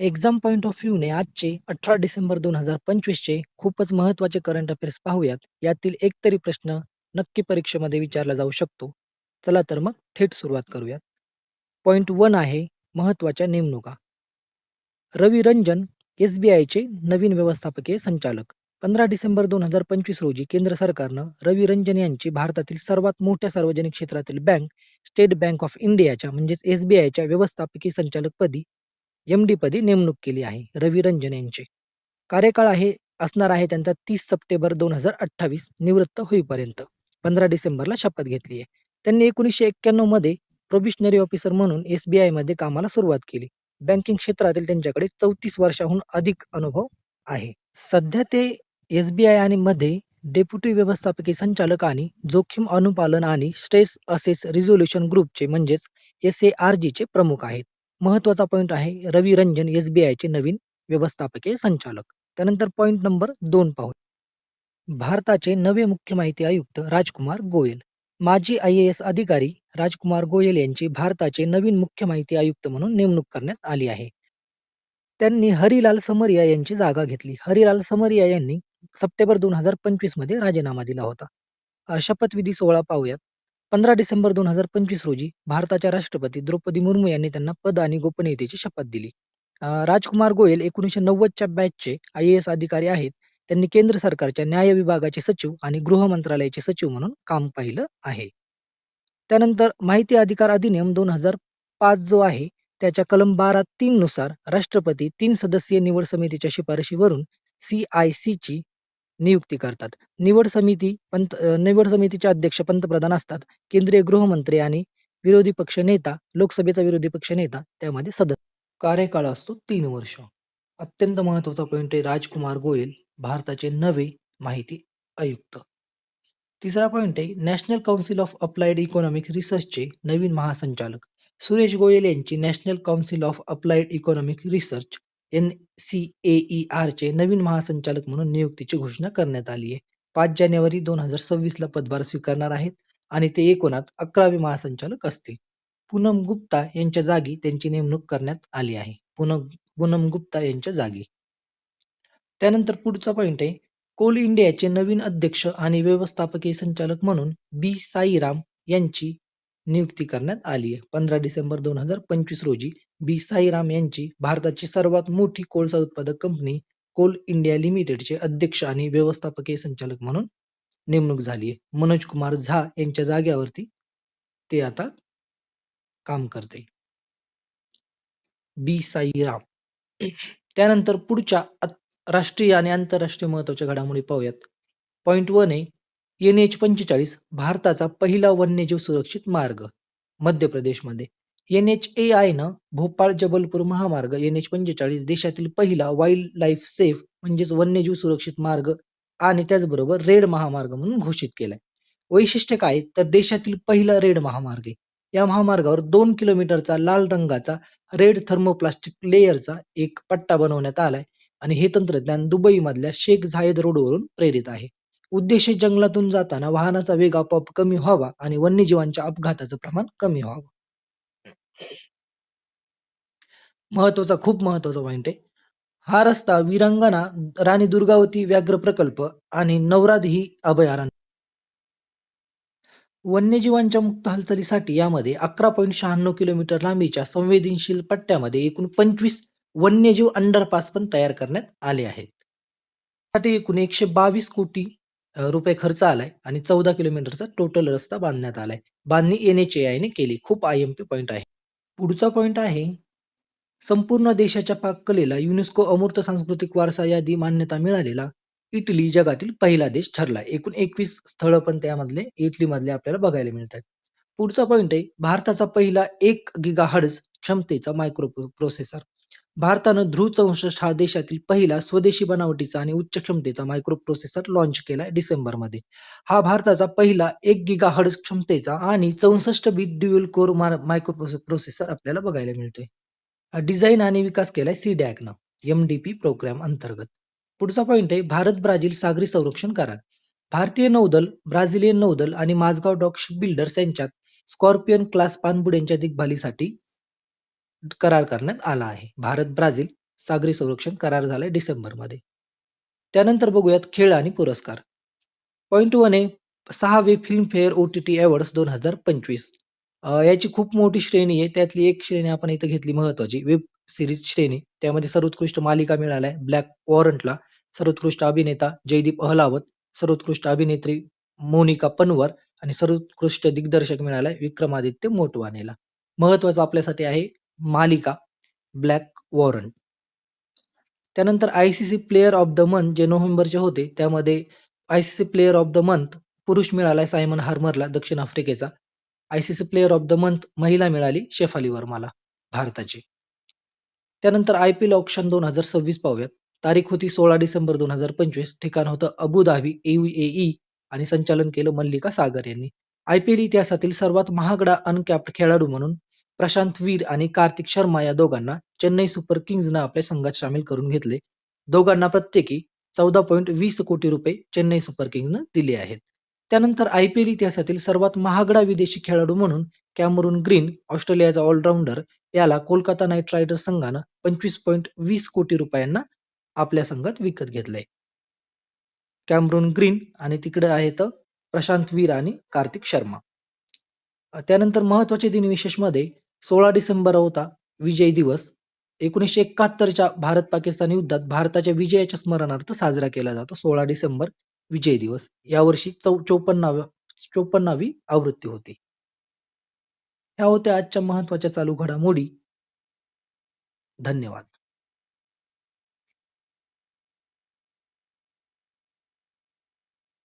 Exam point of व्ह्यूने आजचे अठरा डिसेंबर दोन हजार पंचवीसचे खूपच महत्त्वाचे करंट अफेअर्स पाहूयात. यातील एक तरी प्रश्न नक्की परीक्षेमध्ये विचारला जाऊ शकतो. चला तर मग थेट सुरुवात करूयात. पॉईंट वन आहे महत्त्वाच्या नेमणुका. रवी रंजन एस बी आयचे नवीन व्यवस्थापकीय संचालक. पंधरा डिसेंबर दोन हजार पंचवीस रोजी केंद्र सरकारनं रवी रंजन यांची भारतातील सर्वात मोठ्या सार्वजनिक क्षेत्रातील बँक स्टेट बँक ऑफ इंडियाच्या म्हणजेच एसबीआयच्या व्यवस्थापकीय संचालकपदी एमडी पदी नेमणूक केली आहे रवी रंजन यांची. कार्यकाळ आहे असणार आहे त्यांचा तीस सप्टेंबर दोन हजार अठ्ठावीस निवृत्त होईपर्यंत. पंधरा डिसेंबरला शपथ घेतली आहे. त्यांनी एकोणीसशे एक्क्याण्णवमध्ये प्रोबिशनरी ऑफिसर म्हणून एसबीआयमध्ये कामाला सुरुवात केली. बँकिंग क्षेत्रातील त्यांच्याकडे चौतीस वर्षाहून अधिक अनुभव आहे. सध्या ते एसबीआय आणि मध्ये डेप्युटी व्यवस्थापकीय संचालक आणि जोखीम अनुपालन आणि स्ट्रेस असेस रिझोल्युशन ग्रुपचे म्हणजेच एस ए आर जी चे प्रमुख आहेत. महत्त्वाचा पॉईंट आहे रवी रंजन एसबीआयचे नवीन व्यवस्थापकीय संचालक. त्यानंतर पॉईंट नंबर दोन पाहू. भारताचे नवे मुख्य माहिती आयुक्त राजकुमार गोयल. माजी आय एस अधिकारी राजकुमार गोयल यांची भारताचे नवीन मुख्य माहिती आयुक्त म्हणून नेमणूक करण्यात आली आहे. त्यांनी हरिलाल समरिया यांची जागा घेतली. हरिलाल समरिया यांनी सप्टेंबर दोन हजार पंचवीसमध्ये राजीनामा दिला होता. शपथविधी सोहळा पाहूयात. पंधरा डिसेंबर दोन हजार पंचवीस रोजी भारताच्या राष्ट्रपती द्रौपदी मुर्मू यांनी त्यांना पद आणि गोपनीयतेची शपथ दिली. राजकुमार गोयल एकोणीसशे नव्वदच्या बॅचचे आय ए एस अधिकारी आहेत. त्यांनी केंद्र सरकारच्या न्याय विभागाचे सचिव आणि गृह मंत्रालयाचे सचिव म्हणून काम पाहिलं आहे. त्यानंतर माहिती अधिकार अधिनियम दोन हजार पाच जो आहे त्याच्या कलम बारा तीन नुसार राष्ट्रपती तीन सदस्यीय निवड समितीच्या शिफारशीवरून CIC ची नियुक्ती करतात. निवड समिती पंत निवड समितीचे अध्यक्ष पंतप्रधान असतात. केंद्रीय गृहमंत्री आणि विरोधी पक्ष नेता लोकसभेचा विरोधी पक्ष नेता त्यामध्ये सदस्य. कार्यकाळ असतो तीन वर्ष. अत्यंत महत्त्वाचा पॉईंट आहे राजकुमार गोयल भारताचे नवे माहिती आयुक्त. तिसरा पॉईंट आहे national council of applied economic रिसर्चचे नवीन महासंचालक. सुरेश गोयल यांची national council of applied economic research NCAER चे नवीन महासंचालक म्हणून नियुक्तीची घोषणा करण्यात आली आहे. पाच जानेवारी दोन हजार सव्वीसला पदभार स्वीकारणार आहेत आणि ते एकूणात अकरावे महासंचालक असतील. पूनम गुप्ता यांच्या जागी त्यांची नेमणूक करण्यात आली आहे. पूनम पूनम गुप्ता यांच्या जागी. त्यानंतर पुढचा पॉइंट आहे कोल इंडियाचे नवीन अध्यक्ष आणि व्यवस्थापकीय संचालक म्हणून बी साईराम यांची नियुक्ती करण्यात आली आहे. पंधरा डिसेंबर दोन हजार पंचवीस रोजी बी साईराम यांची भारताची सर्वात मोठी कोळसा उत्पादक कंपनी कोल इंडिया लिमिटेडचे अध्यक्ष आणि व्यवस्थापकीय संचालक म्हणून नेमणूक झाली आहे. मनोज कुमार झा यांच्या जागेवरती ते आता काम करते. बी साईराम. त्यानंतर पुढच्या राष्ट्रीय आणि आंतरराष्ट्रीय महत्त्वाच्या घडामोडी पाहूयात. पॉईंट वन आहे NH पंचेचाळीस भारताचा पहिला वन्यजीव सुरक्षित मार्ग मध्य प्रदेशमध्ये. NHAI न भोपाळ जबलपूर महामार्ग NH पंचेचाळीस देशातील पहिला वाईल्ड लाईफ सेफ म्हणजेच वन्यजीव सुरक्षित मार्ग आणि त्याचबरोबर रेड महामार्ग म्हणून घोषित केलाय. वैशिष्ट्य काय तर देशातील पहिला रेड महामार्ग आहे. या महामार्गावर दोन किलोमीटरचा लाल रंगाचा रेड थर्मोप्लास्टिक लेयरचा एक पट्टा बनवण्यात आलाय आणि हे तंत्रज्ञान दुबई मधल्या शेख झायद रोडवरून प्रेरित आहे. उद्देश जंगलातून जाताना वाहनाचा वेग आपोआप कमी व्हावा आणि वन्यजीवांच्या अपघाताचं प्रमाण कमी व्हावं. महत्त्वाचा खूप महत्त्वाचा पॉइंट आहे. हा रस्ता वीरांगना राणी दुर्गावती व्याघ्र प्रकल्प आणि नवराधी अभयारण्य वन्यजीवांच्या मुक्त हालचालीसाठी यामध्ये अकरा पॉईंट शहाण्णव किलोमीटर लांबीच्या संवेदनशील पट्ट्यामध्ये एकूण पंचवीस वन्यजीव अंडरपास पण तयार करण्यात आले आहेत. साठी एकूण एकशे बावीस कोटी रुपये खर्च आलाय आणि चौदा किलोमीटरचा टोटल रस्ता बांधण्यात आलाय. बांधणी NHAI ने केली. खूप IMP पॉइंट आहे. पुढचा पॉइंट आहे संपूर्ण देशाच्या पाककलेला युनेस्को अमूर्त सांस्कृतिक वारसा यादी मान्यता मिळालेला इटली जगातील पहिला देश ठरला. एकूण एकवीस स्थळं पण त्यामधले इटली मधले आपल्याला बघायला मिळतात. पुढचा पॉइंट आहे भारताचा पहिला एक गिगाहर्ट्झ क्षमतेचा मायक्रो प्रोसेसर. भारतानं ध्रुव चौसष्ट हा देशातील पहिला स्वदेशी बनावटीचा आणि उच्च क्षमतेचा मायक्रो प्रोसेसर लॉन्च केला डिसेंबरमध्ये हा भारताचा पहिला एक गिगाहर्ट्झ क्षमतेचा आणि चौसष्ट bit dual core microprocessor आपल्याला बघायला मिळतोय. डिझाईन आणि विकास केलाय एम डी पी प्रोग्राम अंतर्गत. पुढचा पॉइंट आहे भारत ब्राझील सागरी संरक्षण करार. भारतीय नौदल, ब्राझिलियन नौदल आणि माझगाव डॉक शिपबिल्डर्स यांच्यात स्कॉर्पियन क्लास पाणबुड्यांच्या देखभालीसाठी करार करण्यात आला आहे. भारत ब्राझील सागरी संरक्षण करार झालाय डिसेंबरमध्ये त्यानंतर बघूयात खेळ आणि पुरस्कार. पॉईंट वन आहे सहावे Filmfare O T T awards दोन हजार पंचवीस. याची खूप मोठी श्रेणी आहे. त्यातली एक श्रेणी आपण इथं घेतली महत्वाची वेब सिरीज श्रेणी. त्यामध्ये सर्वोत्कृष्ट मालिका मिळालाय ब्लॅक वॉरंटला सर्वोत्कृष्ट अभिनेता जयदीप अहलावत सर्वोत्कृष्ट अभिनेत्री मोनिका पनवर आणि सर्वोत्कृष्ट दिग्दर्शक मिळालाय विक्रमादित्य मोटवानेला. महत्वाचं आपल्यासाठी आहे मालिका ब्लॅक वॉरंट. त्यानंतर I C C player of the month जे नोव्हेंबरचे होते त्यामध्ये I C C player of the month पुरुष मिळालाय सायमन हार्मरला दक्षिण आफ्रिकेचा. I C C player of the month महिला मिळाली शेफाली वर्माला भारताची. त्यानंतर आय पी एल ऑप्शन दोन हजार सव्वीस पाहूयात. तारीख होती सोळा डिसेंबर दोन हजार पंचवीस. ठिकाण होतं अबुधाबी एई आणि संचालन केलं मल्लिका सागर यांनी. आय पी एल इतिहासातील सर्वात महागडा अनकॅप्ड खेळाडू म्हणून प्रशांत वीर आणि कार्तिक शर्मा या दोघांना चेन्नई सुपर किंग्जनं आपल्या संघात सामील करून घेतले. दोघांना प्रत्येकी चौदा पॉईंट वीस कोटी रुपये चेन्नई सुपर किंग्जनं दिले आहेत. त्यानंतर आय पी एल इतिहासातील सर्वात महागडा विदेशी खेळाडू म्हणून कॅमरून ग्रीन ऑस्ट्रेलियाचा ऑलराऊंडर याला कोलकाता नाईट रायडर्स संघानं पंचवीस पॉईंट वीस कोटी रुपयांना आपल्या संघात विकत घेतलंय. कॅमरून ग्रीन आणि तिकडे आहेत प्रशांत वीर आणि कार्तिक शर्मा. त्यानंतर महत्त्वाचे दिन विशेषमध्ये सोळा डिसेंबर होता विजय दिवस. एकोणीसशे एकाहत्तरच्या भारत पाकिस्तान युद्धात भारताच्या विजयाच्या स्मरणार्थ साजरा केला जातो. सोळा डिसेंबर विजय दिवस. यावर्षी चौ चौपन्नाव्या चौपन्नावी आवृत्ती होती. ह्या होत्या आजच्या महत्त्वाच्या चालू घडामोडी. धन्यवाद.